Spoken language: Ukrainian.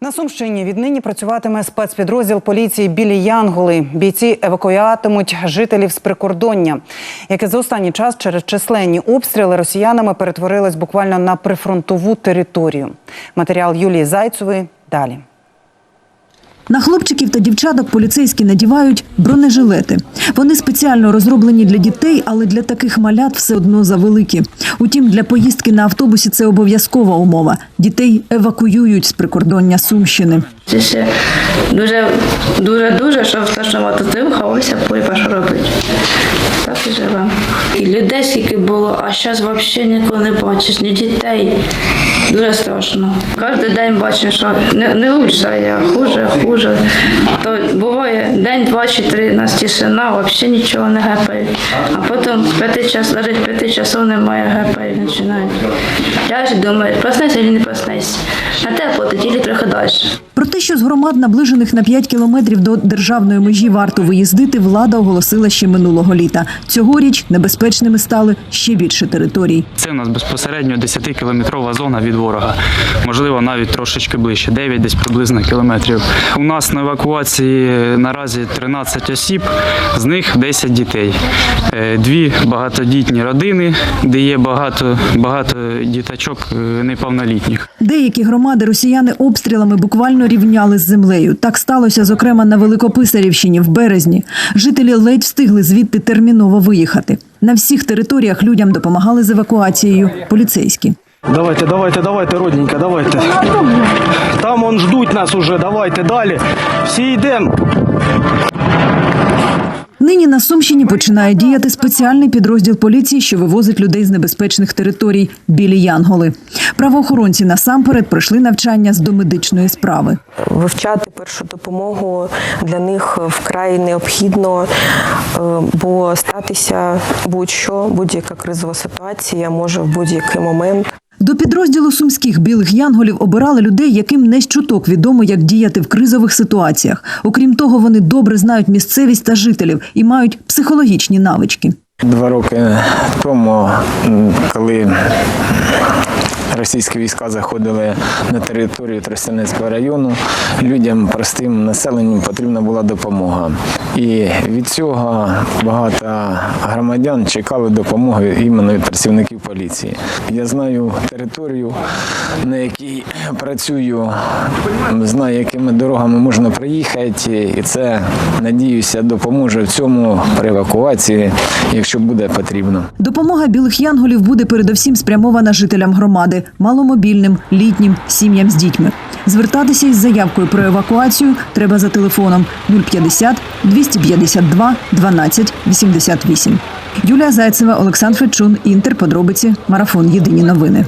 На Сумщині віднині працюватиме спецпідрозділ поліції білі Янголи. Бійці евакуюватимуть жителів з прикордоння, яке за останній час через численні обстріли росіянами перетворилось буквально на прифронтову територію. Матеріал Юлії Зайцевої далі. На хлопчиків та дівчаток поліцейські надівають бронежилети. Вони спеціально розроблені для дітей, але для таких малят все одно завеликі. Утім, для поїздки на автобусі це обов'язкова умова. Дітей евакуюють з прикордоння Сумщини. Це ще дуже, дуже, дуже, що страшно тут хавався поліпа, що робити. Так і живемо. І людей скільки було, а зараз взагалі нікого не бачиш, ні дітей. Дуже страшно. Кожен день бачу, що не, не лучше, а хуже, хуже. То буває день, два чи три, у нас тишина, взагалі нічого не гепають. А потім п'яти час, навіть п'яти часов немає гепають, починають. Я ж думаю, проснешся чи не проснешся. На те платить, і приходиш. Про те, що з громад, наближених на 5 кілометрів до державної межі, варто виїздити, влада оголосила ще минулого літа. Цьогоріч небезпечними стали ще більше територій. Це у нас безпосередньо 10-кілометрова зона від ворога. Можливо, навіть трошечки ближче, 9 десь приблизно кілометрів. У нас на евакуації наразі 13 осіб, з них 10 дітей. Е, Дві багатодітні родини, де є багато, багато діточок е, неповнолітніх. Деякі громади росіяни обстрілами буквально рівняли з землею. Так сталося, зокрема, на Великописарівщині в березні. Жителі ледь встигли звідти терміново виїхати. На всіх територіях людям допомагали з евакуацією поліцейські. Давайте, давайте, давайте, родненька, давайте. Там он ждуть нас уже, давайте далі. Всі йдемо. Нині на Сумщині починає діяти спеціальний підрозділ поліції, що вивозить людей з небезпечних територій білі Янголи. Правоохоронці насамперед пройшли навчання з домедичної справи. вивчати першу допомогу для них вкрай необхідно, е, бо статися будь-що, будь-яка кризова ситуація може в будь-який момент. До підрозділу сумських білих янголів обирали людей, яким не з чуток відомо, як діяти в кризових ситуаціях. Окрім того, вони добре знають місцевість та жителів і мають психологічні навички. Два роки тому, коли російські війська заходили на територію Тростянецького району, людям, простим населенню потрібна була допомога. І від цього багато громадян чекали допомоги іменно від працівників поліції. Я знаю територію, на якій працюю, знаю, якими дорогами можна приїхати, і це, надіюся, допоможе в цьому при евакуації, якщо буде потрібно. Допомога білих янголів буде передовсім спрямована жителям громади, маломобільним, літнім, сім'ям з дітьми. Звертатися із заявкою про евакуацію треба за телефоном 050 252 12 88. Юлія Зайцева, Олександр Фечун, Інтер. Подробиці. Марафон. Єдині новини.